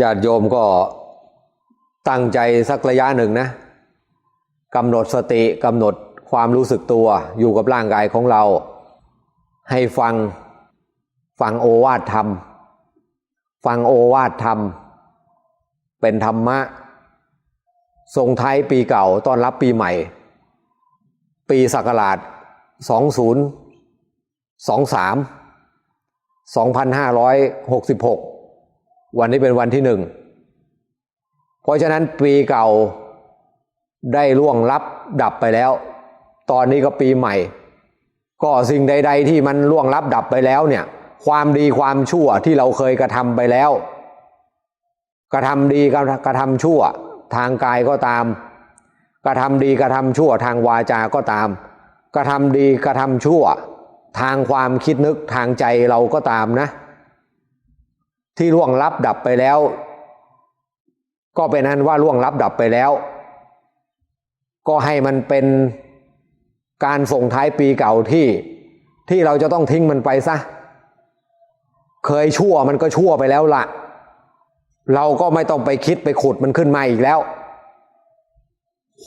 ญาติโยมก็ตั้งใจสักระยะหนึ่งนะกำหนดสติกำหนดความรู้สึกตัวอยู่กับร่างกายของเรา ให้ฟังฟังโอวาทธรรม ฟังโอวาทธรรม เป็นธรรมะส่งท้ายปีเก่าต้อนรับปีใหม่ ปีศักราช 2023 2566 วันนี้เป็นวันที่หนึ่ง เพราะฉะนั้นปีเก่าได้ล่วงลับดับไปแล้ว ตอนนี้ก็ปีใหม่ ก็สิ่งใด ๆ ที่มันล่วงลับดับไปแล้วเนี่ย ความดีความชั่วที่เราเคยกระทำไปแล้ว กระทำดีกระทำชั่ว ทางกายก็ตาม กระทำดีกระทำชั่ว ทางวาจาก็ตาม กระทำดีกระทำชั่ว ทางความคิดนึกทางใจเราก็ตามนะ ที่ล่วงลับดับไปแล้ว ก็เป็นนั้นว่าล่วงลับดับไปแล้ว ก็ให้มันเป็นการส่งท้ายปีเก่าที่ที่เราจะต้องทิ้งมันไปซะ เคยชั่วมันก็ชั่วไปแล้วละเราก็ไม่ต้องไปคิดไปขุดมันขึ้นมาอีกแล้ว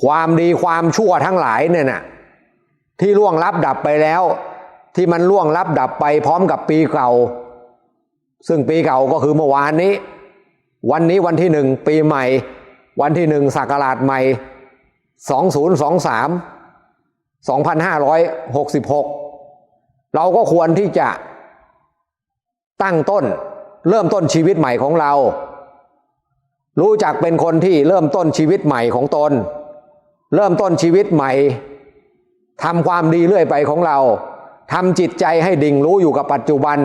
ความดีความชั่วทั้งหลายเนี่ยนะที่ล่วงลับดับไปแล้ว ที่มันล่วงลับดับไปพร้อมกับปีเก่า ซึ่งปีเก่าก็คือเมื่อวานนี้ วันนี้วันที่หนึ่งปีใหม่ วันที่หนึ่งศักราชใหม่ 2023 2566 เราก็ควรที่จะตั้งต้นเริ่มต้นชีวิตใหม่ของเรา รู้จักเป็นคนที่เริ่มต้นชีวิตใหม่ของตน เริ่มต้นชีวิตใหม่ทำความดีเรื่อยไปของเราทำจิตใจให้ดิ่งรู้อยู่กับปัจจุบัน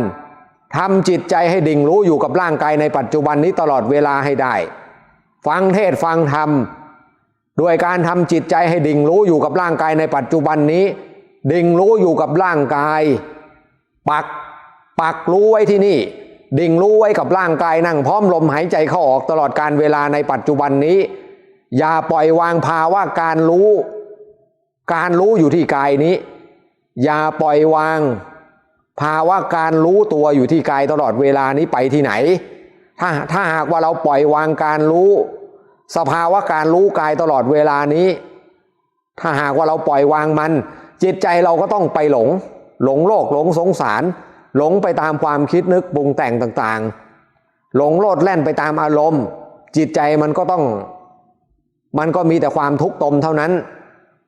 ทำจิตใจให้ดิ่งรู้อยู่กับร่างกายในปัจจุบันนี้ตลอดเวลาให้ได้ ฟังเทศฟังธรรมด้วยการทำจิตใจให้ดิ่งรู้อยู่กับร่างกายในปัจจุบันนี้ ดิ่งรู้อยู่กับร่างกาย ปักปักรู้ไว้ที่นี่ ดิ่งรู้ไว้กับร่างกายนั่งพร้อมลมหายใจเข้าออกตลอดการเวลาในปัจจุบันนี้ อย่าปล่อยวางภาวะการรู้ การรู้อยู่ที่กายนี้ อย่าปล่อยวาง ภาวะการรู้ตัวอยู่ที่กายตลอดเวลานี้ไปที่ไหน ถ้าถ้าหากว่าเราปล่อยวางการรู้ สภาวะการรู้กายตลอดเวลานี้ ถ้าหากว่าเราปล่อยวางมัน จิตใจเราก็ต้องไปหลง หลงโลกหลงสงสาร หลงไปตามความคิดนึกปรุงแต่งต่างๆ หลงโลดแล่นไปตามอารมณ์ จิตใจมันก็ต้อง มันก็มีแต่ความทุกข์ตมเท่านั้น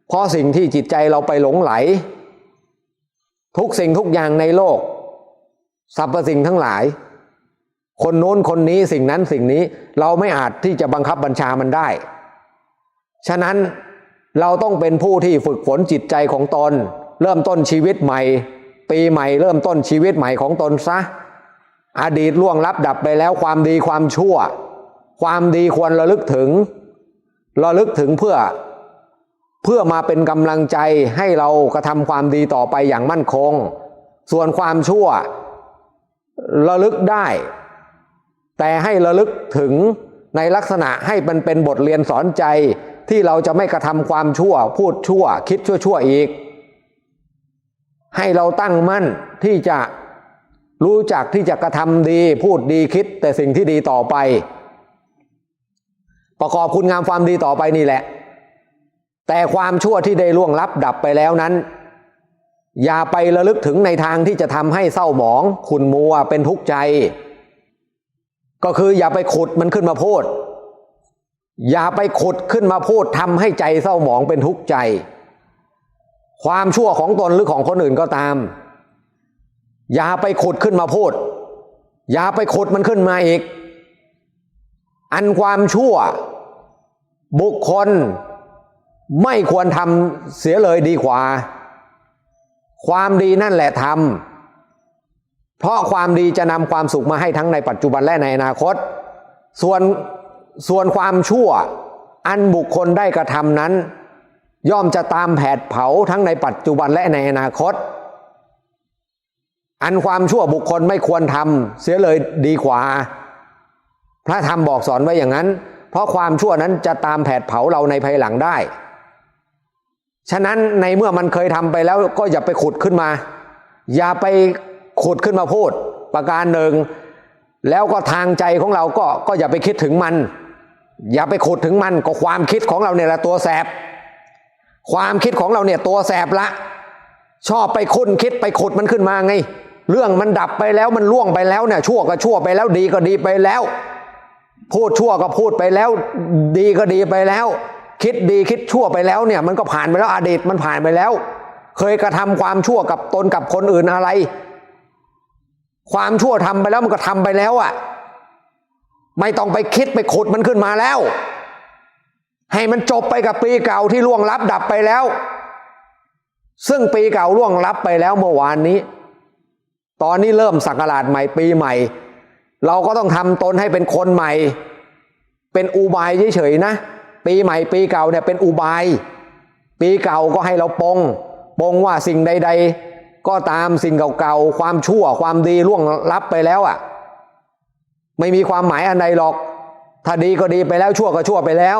เพราะสิ่งที่จิตใจเราไปหลงไหล ทุกสิ่งทุกอย่างในโลกสรรพสิ่งทั้งหลาย คนโน้นคนนี้สิ่งนั้นสิ่งนี้เราไม่อาจที่จะบังคับบัญชามันได้ ฉะนั้นเราต้องเป็นผู้ที่ฝึกฝนจิตใจของตน เริ่มต้นชีวิตใหม่ ปีใหม่เริ่มต้นชีวิตใหม่ของตนซะ อดีตล่วงลับดับไปแล้วความดีความชั่ว ความดีควรระลึกถึง ระลึกถึงเพื่อ พื่อมาเป็นกำลังใจให้เรากระทำความดีต่อไปอย่างมั่นคง ส่วนความชั่วระลึกได้ แต่ให้ระลึกถึงในลักษณะให้มันเป็นบทเรียนสอนใจที่เราจะไม่กระทำความชั่ว พูดชั่ว คิดชั่วชั่วอีก ให้เราตั้งมั่นที่จะรู้จักที่จะกระทำดี พูดดีคิดแต่สิ่งที่ดีต่อไป ประกอบคุณงามความดีต่อไปนี่แหละ แต่ความชั่วที่ได้ล่วงลับดับไปแล้วนั้น อย่าไประลึกถึงในทางที่จะทำให้เศร้าหมอง ขุนมัวเป็นทุกข์ใจ ก็คืออย่าไปขุดมันขึ้นมาพูด อย่าไปขุดขึ้นมาพูดทำให้ใจเศร้าหมองเป็นทุกข์ใจ ความชั่วของตนหรือของคนอื่นก็ตาม อย่าไปขุดขึ้นมาพูด อย่าไปขุดมันขึ้นมาอีก อันความชั่ว บุคคล ไม่ควรทำเสียเลยดีกว่า ความดีนั่นแหละทำเพราะความดีจะนำความสุขมาให้ทั้งในปัจจุบันและในอนาคต ส่วนส่วนความชั่วอันบุคคลได้กระทำนั้น ย่อมจะตามแผดเผาทั้งในปัจจุบันและในอนาคต อันความชั่วบุคคลไม่ควรทำเสียเลยดีกว่า พระธรรมบอกสอนไว้อย่างนั้น เพราะความชั่วนั้นจะตามแผดเผาเราในภายหลังได้ ฉะนั้นในเมื่อมันเคยทำไปแล้วก็อย่าไปขุดขึ้นมา อย่าไปขุดขึ้นมาพูดประการหนึ่ง แล้วก็ทางใจของเราก็ก็อย่าไปคิดถึงมัน อย่าไปขุดถึงมันก็ความคิดของเราเนี่ยแหละตัวแสบ ความคิดของเราเนี่ยตัวแสบละ ชอบไปคุ้นคิดไปขุดมันขึ้นมาไง เรื่องมันดับไปแล้วมันล่วงไปแล้วเนี่ยชั่วก็ชั่วไปแล้วดีก็ดีไปแล้ว พูดชั่วก็พูดไปแล้ว ดีก็ดีไปแล้ว คิดดีคิดชั่วไปแล้วเนี่ยมันก็ผ่านไปแล้วอดีตมันผ่านไปแล้ว เคยกระทำความชั่วกับตนกับคนอื่นอะไร ความชั่วทำไปแล้วมันก็ทำไปแล้วอะ่ะ ไม่ต้องไปคิดไปขุดมันขึ้นมาแล้ว ให้มันจบไปกับปีเก่าที่ล่วงลับดับไปแล้ว ซึ่งปีเก่าล่วงลับไปแล้วเมื่อวานนี้ ตอนนี้เริ่มสักราชใหม่ปีใหม่ เราก็ต้องทำตนให้เป็นคนใหม่ เป็นอุบายเฉยๆนะ ปีใหม่ปีเก่าเนี่ยเป็นอุบาย ปีเก่าก็ให้เราปงปงว่าสิ่งใด ๆ ก็ตามสิ่งเก่าๆความชั่วความดีล่วงลับไปแล้วอะ่ะ ไม่มีความหมายอันใดหรอก ถ้าดีก็ดีไปแล้วชั่วก็ชั่วไปแล้ว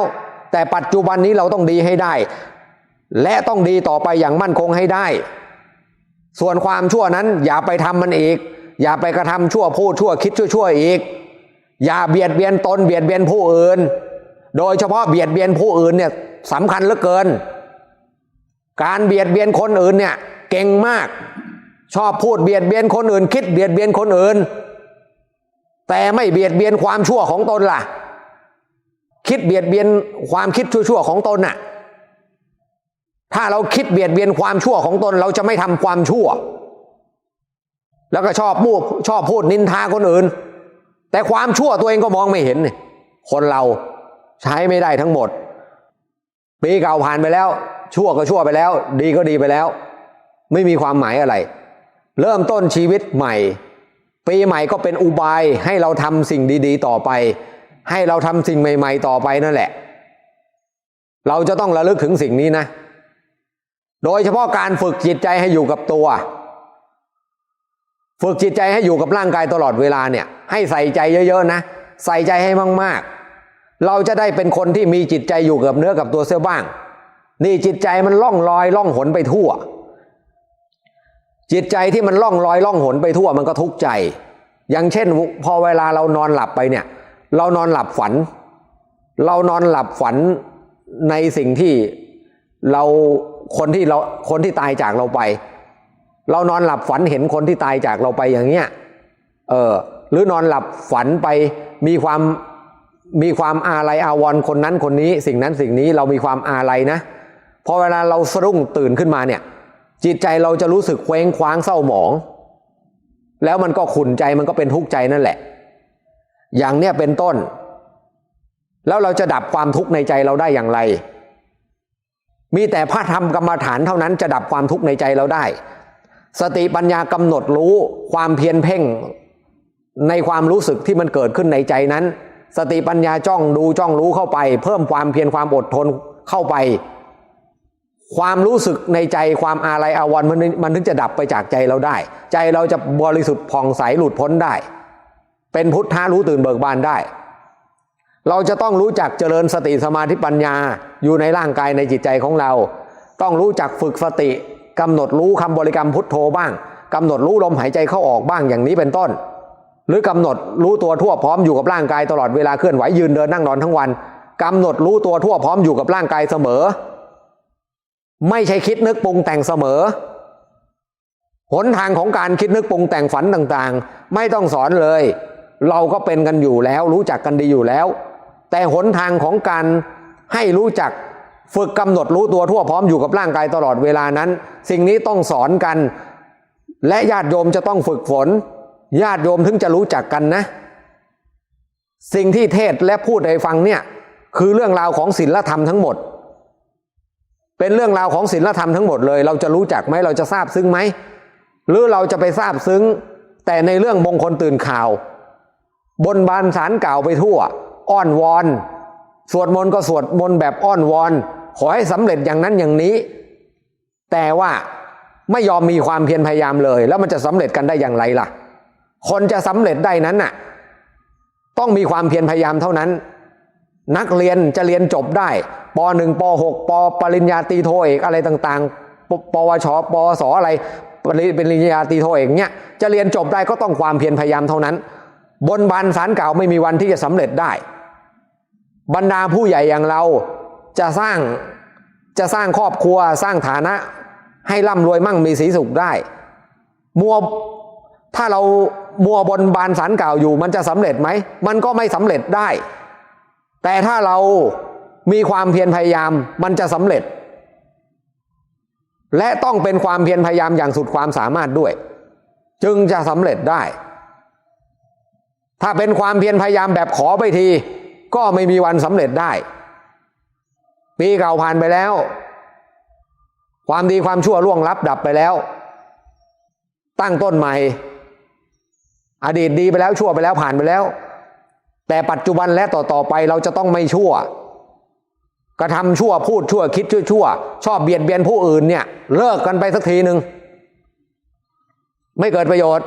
แต่ปัจจุบันนี้เราต้องดีให้ได้ และต้องดีต่อไปอย่างมั่นคงให้ได้ ส่วนความชั่วนั้นอย่าไปทำมันอีก อย่าไปกระทำชั่วพูดชั่วคิดชั่วชั่วอีก อย่าเบียดเบียนตนเบียดเบียนผู้อื่น โดยเฉพาะเบียดเบียนผู้อื่นเนี่ยสำคัญเหลือเกิน การเบียดเบียนคนอื่นเนี่ยเก่งมาก ชอบพูดเบียดเบียนคนอื่น คิดเบียดเบียนคนอื่น แต่ไม่เบียดเบียนความชั่วของตนล่ะ คิดเบียดเบียนความคิดชั่วๆของตนน่ะถ้าเราคิดเบียดเบียนความชั่วของตน เราจะไม่ทำความชั่ว แล้วก็ชอบมูชอบพูดนินทาคนอื่น แต่ความชั่วตัวเองก็มองไม่เห็นนี่คนเรา ใช้ไม่ได้ทั้งหมด ปีเก่าผ่านไปแล้ว ชั่วก็ชั่วไปแล้ว ดีก็ดีไปแล้ว ไม่มีความหมายอะไร เริ่มต้นชีวิตใหม่ ปีใหม่ก็เป็นอุบายให้เราทำสิ่งดี ๆ ต่อไป ให้เราทำสิ่งใหม่ ๆ ต่อไปนั่นแหละ เราจะต้องระลึกถึงสิ่งนี้นะ โดยเฉพาะการฝึกจิตใจให้อยู่กับตัว ฝึกจิตใจให้อยู่กับร่างกายตลอดเวลาเนี่ย ให้ใส่ใจเยอะ ๆ นะ ใส่ใจให้มาก ๆ เราจะได้เป็นคนที่มีจิตใจอยู่กับเนื้อกับตัวเสียบ้าง นี่จิตใจมันล่องลอยล่องหนไปทั่ว จิตใจที่มันล่องลอยล่องหนไปทั่วมันก็ทุกข์ใจ อย่างเช่น พอเวลาเรานอนหลับไปเนี่ย เรานอนหลับฝัน เรานอนหลับฝันในสิ่งที่เราคนที่เราคนที่ตายจากเราไป เรานอนหลับฝันเห็นคนที่ตายจากเราไปอย่างเงี้ยเออหรือนอนหลับฝันไปมีความ มีความอาลัยอาวรณ์คนนั้นคนนี้ สิ่งนั้นสิ่งนี้เรามีความอาลัยนะพอเวลาเราสะดุ้งตื่นขึ้นมาเนี่ย จิตใจเราจะรู้สึกเคว้งคว้างเศร้าหมอง แล้วมันก็ขุ่นใจมันก็เป็นทุกข์ใจนั่นแหละ อย่างเนี้ยเป็นต้น แล้วเราจะดับความทุกข์ในใจเราได้อย่างไร มีแต่พระธรรมกรรมฐานเท่านั้นจะดับความทุกข์ในใจเราได้ สติปัญญากำหนดรู้ความเพียรเพ่งในความรู้สึกที่มันเกิดขึ้นในใจนั้น สติปัญญาจ้องดูจ้องรู้เข้าไป เพิ่มความเพียรความอดทนเข้าไป ความรู้สึกในใจความอาลัยอาวรณ์มันมันถึงจะดับไปจากใจเราได้ ใจเราจะบริสุทธิ์ผ่องใสหลุดพ้นได้ เป็นพุทธะรู้ตื่นเบิกบานได้ เราจะต้องรู้จักเจริญสติสมาธิปัญญาอยู่ในร่างกายในจิตใจของเรา ต้องรู้จักฝึกสติกำหนดรู้คำบริกรรมพุทโธบ้างกำหนดรู้ลมหายใจเข้าออกบ้างอย่างนี้เป็นต้น หรือกำหนดรู้ตัวทั่วพร้อมอยู่กับร่างกายตลอดเวลาเคลื่อนไหวยืนเดินนั่งนอนทั้งวันกำหนดรู้ตัวทั่วพร้อมอยู่กับร่างกายเสมอ ไม่ใช่คิดนึกปรุงแต่งเสมอหนทางของการคิดนึกปรุงแต่งฝันต่างๆ ไม่ต้องสอนเลย เราก็เป็นกันอยู่แล้ว รู้จักกันดีอยู่แล้ว แต่หนทางของการให้รู้จักฝึกกำหนดรู้ตัวทั่วพร้อมอยู่กับร่างกายตลอดเวลานั้น สิ่งนี้ต้องสอนกัน และญาติโยมจะต้องฝึกฝน ญาติโยมถึงจะรู้จักกันนะ สิ่งที่เทศและพูดให้ฟังเนี่ย คือเรื่องราวของศีลธรรมทั้งหมด เป็นเรื่องราวของศีลธรรมทั้งหมดเลย เราจะรู้จักไหมเราจะทราบซึ้งไหมหรือเราจะไปทราบซึ้ง แต่ในเรื่องมงคลตื่นข่าว บนบานสารกล่าวไปทั่ว อ้อนวอน สวดมนต์ก็สวดมนต์แบบอ้อนวอน ขอให้สำเร็จอย่างนั้นอย่างนี้ แต่ว่าไม่ยอมมีความเพียรพยายามเลย แล้วมันจะสำเร็จกันได้อย่างไรล่ะ คนจะสำเร็จได้นั้นน่ะ ต้องมีความเพียรพยายามเท่านั้น นักเรียนจะเรียนจบได้ป .1 ป .6 ปปริญญาตรีโทเอกอะไรต่างๆปปวชปสอะไรปริญญาตรีโทเอกเนี่ยจะเรียนจบได้ก็ต้องความเพียรพยายามเท่านั้น บนบานสารเก่าไม่มีวันที่จะสำเร็จได้ บรรดาผู้ใหญ่อย่างเราจะสร้างจะสร้างครอบครัวสร้างฐานะ ให้ร่ำรวยมั่งมีสีสุขได้ มัวถ้าเรา มัวบนบานสารเก่าอยู่ มันจะสำเร็จไหม มันก็ไม่สำเร็จได้ แต่ถ้าเรามีความเพียรพยายาม มันจะสำเร็จ และต้องเป็นความเพียรพยายามอย่างสุดความสามารถด้วย จึงจะสำเร็จได้ ถ้าเป็นความเพียรพยายามแบบขอไปที ก็ไม่มีวันสำเร็จได้ ปีเก่าผ่านไปแล้ว ความดีความชั่วล่วงลับดับไปแล้ว ตั้งต้นใหม่ อดีตดีไปแล้วชั่วไปแล้วผ่านไปแล้ว แต่ปัจจุบันและต่อต่อไปเราจะต้องไม่ชั่ว กระทำชั่วพูดชั่วคิดชั่วชั่วชอบเบียดเบียนผู้อื่นเนี่ย เลิกกันไปสักทีหนึ่งไม่เกิดประโยชน์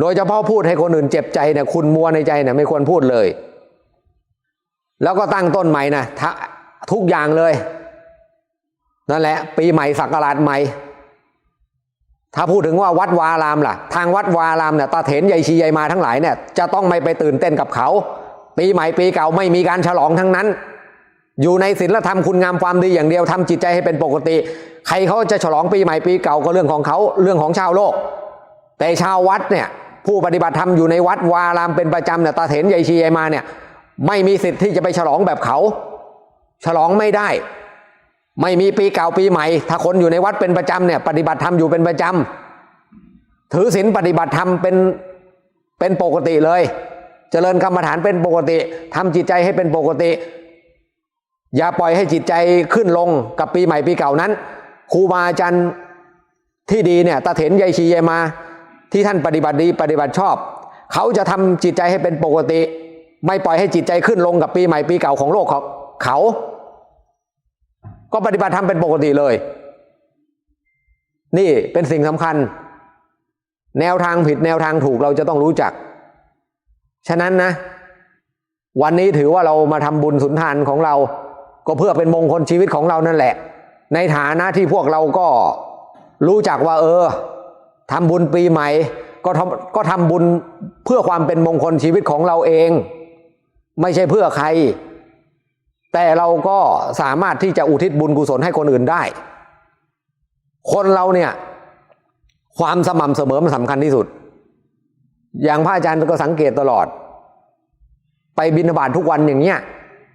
โดยเฉพาะพูดให้คนอื่นเจ็บใจเนี่ยคุณมัวในใจเนี่ยไม่ควรพูดเลย แล้วก็ตั้งต้นใหม่นะทุกอย่างเลย นั่นแหละ ปีใหม่สักราชใหม่ ถ้าพูดถึงว่าวัดวารามล่ะ ทางวัดวารามเนี่ยตาเถนยายชียายมาทั้งหลายเนี่ยจะต้องไม่ไปตื่นเต้นกับเขา ปีใหม่ปีเก่าไม่มีการฉลองทั้งนั้น อยู่ในศีลธรรมคุณงามความดีอย่างเดียวทำจิตใจให้เป็นปกติ ใครเขาจะฉลองปีใหม่ปีเก่าก็เรื่องของเขาเรื่องของชาวโลก แต่ชาววัดเนี่ยผู้ปฏิบัติธรรมอยู่ในวัดวารามเป็นประจำเนี่ยตาเถนยายชียายมาเนี่ยไม่มีสิทธิ์ที่จะไปฉลองแบบเขา ฉลองไม่ได้ ไม่มีปีเก่าปีใหม่ ถ้าคนอยู่ในวัดเป็นประจำเนี่ย ปฏิบัติธรรมอยู่เป็นประจำถือศีลปฏิบัติธรรมเป็นเป็นปกติเลย เจริญกรรมฐานเป็นปกติทำจิตใจให้เป็นปกติ อย่าปล่อยให้จิตใจขึ้นลงกับปีใหม่ปีเก่านั้นครูบาอาจารย์ที่ดีเนี่ยตาเถนยายชียายมา ที่ท่านปฏิบัติดีปฏิบัติชอบ เขาจะทำจิตใจให้เป็นปกติ ไม่ปล่อยให้จิตใจขึ้นลงกับปีใหม่ปีเก่าของโลกของเขา ก็ปฏิบัติธรรมเป็นปกติเลย นี่เป็นสิ่งสำคัญ แนวทางผิดแนวทางถูกเราจะต้องรู้จัก ฉะนั้นนะ วันนี้ถือว่าเรามาทำบุญสุนทานของเรา ก็เพื่อเป็นมงคลชีวิตของเรานั่นแหละ ในฐานะที่พวกเราก็รู้จักว่า เออทำบุญปีใหม่ก็ทำก็ทำบุญเพื่อความเป็นมงคลชีวิตของเราเอง ไม่ใช่เพื่อใคร แต่เราก็สามารถที่จะอุทิศบุญกุศลให้คนอื่นได้ คนเราเนี่ย ความสม่ำเสมอมันสำคัญที่สุด อย่างพระอาจารย์ก็สังเกตตลอด ไปบิณฑบาตทุกวันอย่างเงี้ย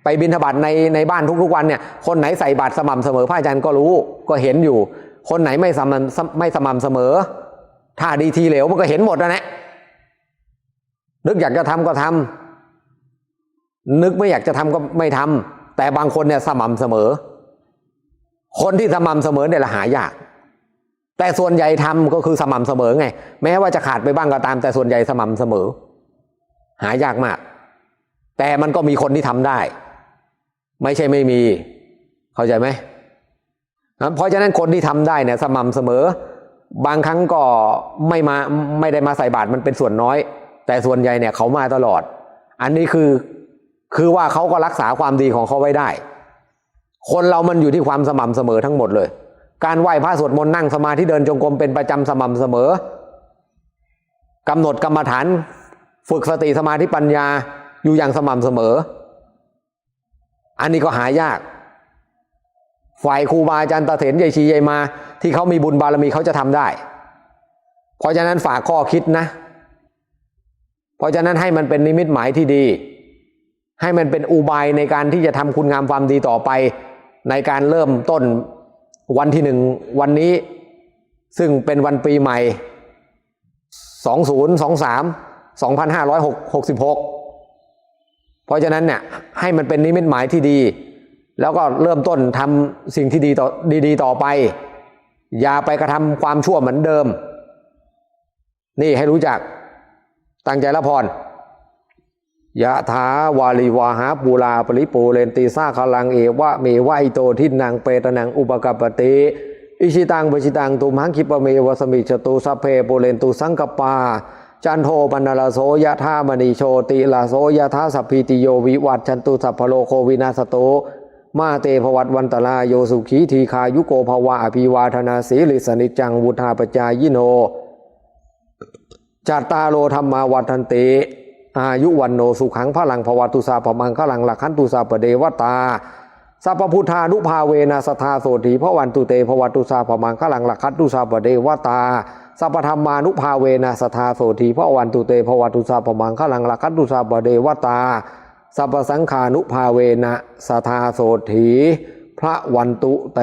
ไปบิณฑบาตในในบ้านทุกๆวันเนี่ยคนไหนใส่บาตรสม่ำเสมอพระอาจารย์ก็รู้ก็เห็นอยู่ คนไหนไม่สม่ำไม่สม่ำเสมอ ถ้าดีทีเหลวมันก็เห็นหมดนะเนี่ยนึกอยากจะทำก็ทำนึกไม่อยากจะทำก็ไม่ทำ แต่บางคนเนี่ยสม่ำเสมอ คนที่สม่ำเสมอเนี่ยละหายาก แต่ส่วนใหญ่ทำก็คือสม่ำเสมอไง แม้ว่าจะขาดไปบ้างก็ตาม แต่ส่วนใหญ่สม่ำเสมอ หายากมาก แต่มันก็มีคนที่ทำได้ ไม่ใช่ไม่มี เข้าใจไหมเพราะฉะนั้นคนที่ทำได้เนี่ยสม่ำเสมอ บางครั้งก็ไม่มาไม่ได้มาใส่บาตรมันเป็นส่วนน้อย แต่ส่วนใหญ่เนี่ยเขามาตลอด อันนี้คือ คือว่าเขาก็รักษาความดีของเขาไว้ได้ คนเรามันอยู่ที่ความสม่ำเสมอทั้งหมดเลย การไหว้พระสวดมนต์นั่งสมาธิเดินจงกรมเป็นประจำสม่ำเสมอกำหนดกรรมฐาน ฝึกสติสมาธิปัญญาอยู่อย่างสม่ำเสมอ อันนี้ก็หายาก ฝ่ายครูบาอาจารย์ตาเถนยายชียายมา ที่เขามีบุญบารมีเขาจะทำได้ เพราะฉะนั้นฝากข้อคิดนะ เพราะฉะนั้นให้มันเป็นนิมิตหมายที่ดี ให้มันเป็นอุบายในการที่จะทำคุณงามความดีต่อไป ในการเริ่มต้นวันที่หนึ่งวันนี้ ซึ่งเป็นวันปีใหม่ 2023 2566 เพราะฉะนั้นเนี่ยให้มันเป็นนิมิตหมายที่ดี แล้วก็เริ่มต้นทำสิ่งที่ดีต่อดีๆ ต่อไป อย่าไปกระทำความชั่วเหมือนเดิม นี่ให้รู้จักตั้งใจละพร ยะถาวาลิวาหาปูลาปริปูเรนตีซาคลังเอวะเมวะอิโตทินังเปตนังอุปกปปติอิชิตังปชิตังตุมหังคิปะเมวสมิจตุสัพเพปูเรนตุสังกปา จันโทปนลโสยะธามณีโชติลาโสยะธาสัพพิติโยวิวัตชันตุสัพพโลโควินาสโตมาเตภวัตวันตลาโยสุขีทีคายุโกภวะอภิวาธนาสีลิสนิจังวุธาปจายโนจัตตาโลธรรมาวัฏันติ อายุวันโนสุขังพลังภวตุสาปมังคลังหลักขันตุสาปเดวตาสัพพุทธานุภาเวนะสทาโสถีพระวันตุเตพระวัตุสาพมังคลังหลักขันตุสาปเดวตาสัพธรรมานุภาเวนะสทาโสถีพระวันตุเตพระวัตุสาพมังคลังหลักขันตุสาปเดวตาสัพสังขานุภาเวนะสทาโสถีพระวันตุเต